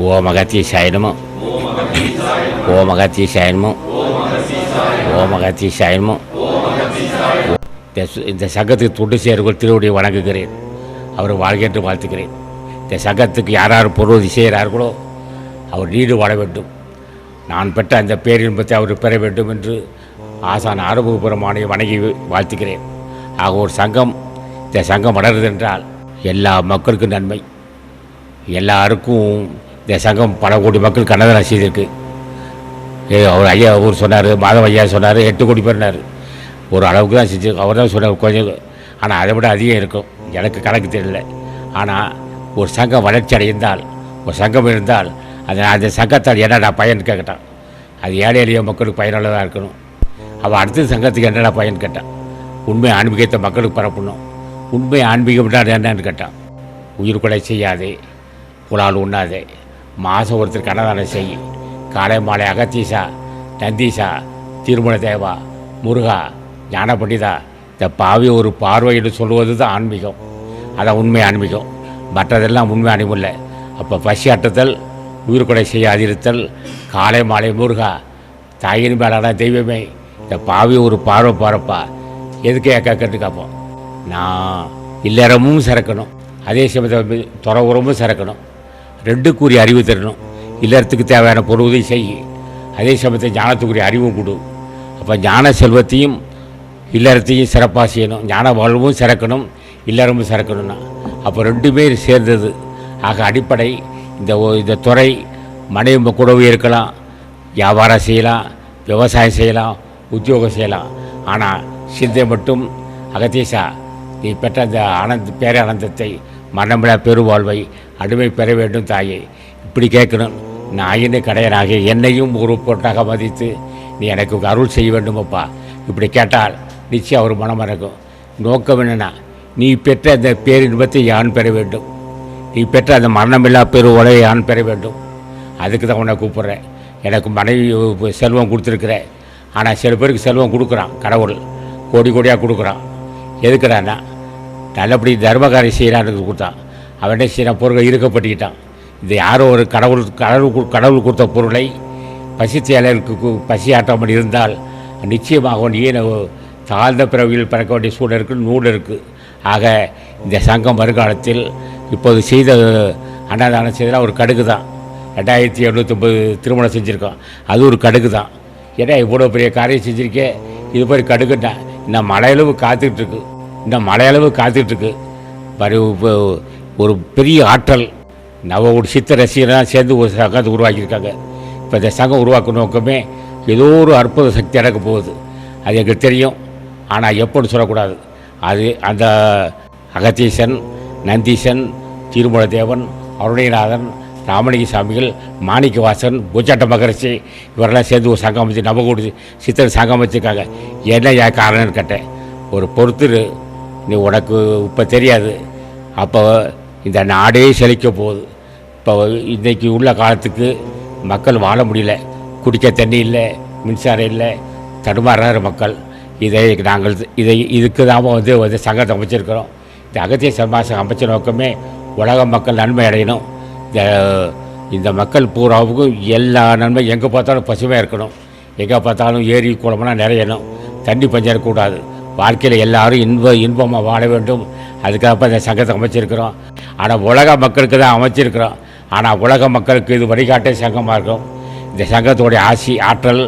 ஓம் அகத்தீசாய நமோ ஓம் அகத்தீசாய நமோ ஓம் அகத்தீசாய நமோ இந்த சு- இந்த சங்கத்துக்கு தொண்டு சேர்கள் திருவடியை வணங்குகிறேன். அவர் வாழ்கின்ற வாழ்த்துக்கிறேன் இந்த சங்கத்துக்கு யார் யார் பொருள் செய்கிறார்களோ அவர் நீடு வாழ வேண்டும். நான் பெற்ற அந்த பேரின்பத்தை அவர் பெற வேண்டும் என்று ஆசான் ஆரம்பபுரமானை வணங்கி வாழ்த்துக்கிறேன் ஆக ஒரு சங்கம் இந்த சங்கம் வளருது என்றால் எல்லா மக்களுக்கும் நன்மை. எல்லாருக்கும் இந்த சங்கம் பல கோடி மக்கள் கன்னதரா செய்திருக்கு. அவர் ஐயா ஊர் சொன்னார் மாதவ ஐயா சொன்னார் எட்டு கோடி பேர்னார் ஒரு அளவுக்கு தான் செஞ்சு அவர் தான் சொன்னார் கொஞ்சம் ஆனால் அதை விட அதிகம் இருக்கும். எனக்கு கணக்கு தெரியல. ஆனால் ஒரு சங்கம் வளர்ச்சி அடைந்தால் ஒரு சங்கம் இருந்தால் அது அந்த சங்கத்தால் என்னடா பயன் கேட்டான். அது ஏழை எளிய மக்களுக்கு பயனுள்ளதாக இருக்கணும். அவள் அடுத்த சங்கத்துக்கு என்னடா பயன் கேட்டான்? உண்மை ஆன்மீகத்தை மக்களுக்கு பரப்பணும். உண்மை ஆன்மீகம்னா என்னன்னு கேட்டான். உயிர் கொலை செய்யாதே புலால் உண்ணாதே. மாதம் ஒருத்தர் கனதானம் செய் காலை மாலை அகத்தீசா நந்தீசா திருமண தேவா முருகா ஞான பண்டிதா இந்த பாவி ஒரு பார்வையிட்டு சொல்லுவது தான் ஆன்மீகம். அதான் உண்மை ஆன்மீகம். மற்றதெல்லாம் உண்மை ஆன்மீகம் இல்லை. அப்போ பசி அட்டுதல் உயிர்கொலை செய்ய அதிருத்தல் காலை மாலை முருகா தாயின் மேலான தெய்வமே இந்த பாவி ஒரு பார்வை பாருப்பா. எதுக்கு ஏக்கா கேட்டு காப்போம் நான் இல்லறமும் சிறக்கணும். அதே சமயத்தில் துற உரமும் சிறக்கணும். ரெண்டு கூறி அறிவு தரணும். இல்லறத்துக்கு தேவையான பொருளுதவி செய். அதே சமயத்தில் ஞானத்துக்குரிய அறிவும் கொடு. அப்போ ஞான செல்வத்தையும் இல்லறத்தையும் சிறப்பாக செய்யணும். ஞான வாழ்வும் சிறக்கணும். இல்லறமும் சிறக்கணும்னா. அப்போ ரெண்டுமே சேர்ந்தது. ஆக அடிப்படை. இந்த இந்த துறை மனைவி கூடவும் இருக்கலாம். வியாபாரம் செய்யலாம். விவசாயம் செய்யலாம். உத்தியோகம் செய்யலாம். ஆனால் சிந்தை மட்டும் அகத்தீஷா நீ பெற்ற அந்த ஆனந்த பேரானந்தத்தை மரணமில்லா பெருவாழ்வை அடிமை பெற வேண்டும் தாயே. இப்படி கேட்கணும். நாயின்னு கடையனாக என்னையும் ஒரு பொருட்டாக மதித்து நீ எனக்கு அருள் செய்ய வேண்டுமப்பா. இப்படி கேட்டால் நிச்சயம் அவர் மனம் இருக்கும் நோக்கம் என்னென்னா நீ பெற்ற அந்த பேரின்பத்தை யான் பெற வேண்டும்? நீ பெற்ற அந்த மரணமில்லா பெரு உலகை யான் பெற வேண்டும்? அதுக்கு தான் உன்னை கூப்பிட்றேன். எனக்கு மனைவி செல்வம் கொடுத்துருக்குற. ஆனால் சில பேருக்கு செல்வம் கொடுக்குறான் கடவுள். கோடி கோடியாக கொடுக்குறான். எதுக்குறான்னா நல்லபடி தர்மகாரி செய்கிறான்னு கொடுத்தான் அவன் செய்கிற செய்யறான் பொருளை இருக்கப்பட்டுக்கிட்டான் இது யாரோ ஒரு கடவுள் கடவுள் கடவுள் கொடுத்த பொருளை பசி கு- பசி ஆட்டாமல் இருந்தால் நிச்சயமாக நீ தாழ்ந்த பிறவியில் பிறக்க வேண்டிய சூழல் இருக்குது நூல் இருக்குது ஆக இந்த சங்கம் வருங்காலத்தில் இப்போது செய்த அன்னதானம் செய்தலாம் ஒரு கடுகு தான். ரெண்டாயிரத்தி எழுநூற்றொம்பது திருமணம் செஞ்சுருக்கோம். அது ஒரு கடுகு தான். ஏன்னா இவ்வளோ பெரிய காரியம் செஞ்சுருக்கே இது மாதிரி கடுகுட்டா இன்னும் மழையளவு காத்துட்ருக்கு இன்னும் மழையளவு காத்துட்ருக்கு பரி இப்போ ஒரு பெரிய ஆற்றல். நவ ஒரு சித்த ரசிகரெல்லாம் சேர்ந்து ஒரு சங்கத்தை உருவாக்கியிருக்காங்க. இப்போ இந்த சங்கம் உருவாக்கும் நோக்கமே ஏதோ ஒரு அற்புத சக்தி நடக்க போகுது. அது எங்களுக்கு தெரியும். ஆனால் எப்போன்னு சொல்லக்கூடாது. அது அந்த அகத்தீசன் நந்தீசன் திருமலதேவன் அருணைநாதன் ராமலிங்க சாமிகள் மாணிக்கவாசன் பூச்சாட்ட மகரிஷி இவரெல்லாம் சேர்ந்து ஒரு சங்கம் அமைச்சு நவகோடி சித்தர் சங்கம் அமைச்சிருக்காங்க. என்ன ஏன் காரணம்னு கேட்டேன். ஒரு பொறுத்து நீ உனக்கு இப்போ தெரியாது. அப்போ இந்த நாடே செழிக்க போகுது. இப்போ இன்றைக்கி உள்ள காலத்துக்கு மக்கள் வாழ முடியல. குடிக்க தண்ணி இல்லை மின்சாரம் இல்லை தடுமாறுறாரு மக்கள். இதை நாங்கள் இதை இதுக்கு தான் வந்து வந்து சங்கத்தை அமைச்சிருக்கிறோம். இந்த அகத்திய சமாசம் அமைச்ச நோக்கமே உலக மக்கள் நன்மை அடையணும். இந்த இந்த மக்கள் பூராவுக்கும் எல்லா நன்மை எங்கே பார்த்தாலும் பசுமையாக இருக்கணும். எங்கே பார்த்தாலும் ஏரி குளமெல்லாம் நிறையணும். தண்ணி பஞ்சம் இருக்கக்கூடாது. வாழ்க்கையில் எல்லாரும் இன்ப இன்பமாக வாழ வேண்டும். அதுக்காக இந்த சங்கத்தை அமைச்சிருக்கிறோம். ஆனால் உலக மக்களுக்கு தான் அமைச்சிருக்கிறோம். ஆனால் உலக மக்களுக்கு இது வழிகாட்டே சங்கமாக இருக்கும் இந்த சங்கத்தோடைய ஆசி ஆற்றல்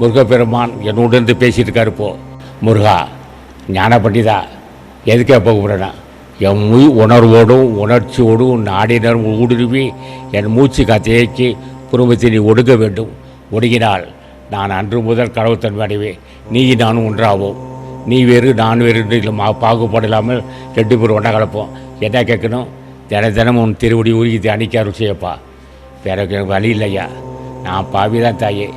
முருகப்பெருமான் என்னோடு பேசிகிட்டு இருக்கார் இப்போ. முருகா ஞான பண்டிதா எதுக்கே போகப்படுறேன்னா என் முய் உணர்வோடும் உணர்ச்சியோடும் நாடினர் ஊடுருவி என் மூச்சு காத்தையக்கி குடும்பத்தை நீ ஒடுக்க வேண்டும். ஒடுங்கினால் நான் அன்று முதல் கடவுள் தன்மை அடைவேன் நீ நானும் ஒன்றாவோம். நீ வேறு நான் வேறு இல்லை மா பாகுபாடு இல்லாமல் ரெண்டு பேரும் ஒன்றா கலப்போம் என்ன கேட்கணும்? தின தினம் உன் திருவடி உருகி தியானிக்க அருள் செய்யப்பா. வேற எனக்கு வழி இல்லையா? நான் பாவி தான் தாயே.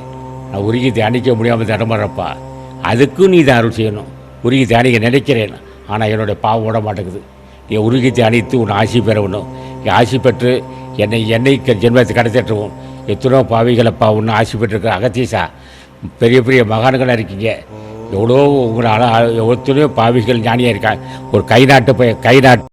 நான் உருகி தியானிக்க முடியாமல் தடமாடுறப்பா அதுக்கும் நீ தான் அருள் செய்யணும். உருகி தியானிக்க நினைக்கிறேன். ஆனால் என்னுடைய பாவம் ஓட மாட்டேங்குது. நீ உருகி தியானித்து உன் ஆசி பெறணும் நீ ஆசி பெற்று என்னை என்னை க- ஜென்மத்தை கடத்திட்டுருவோம் எத்தனோ பாவிகளப்பா ஒன்று ஆசி பெற்றிருக்க அகத்தீசா. பெரிய பெரிய மகான்களாக இருக்கீங்க. எவ்வளோ உங்களால் எத்தனையோ பாவிகள் ஞானியாக இருக்கா? ஒரு கை நாட்டு பய கை நாட்டு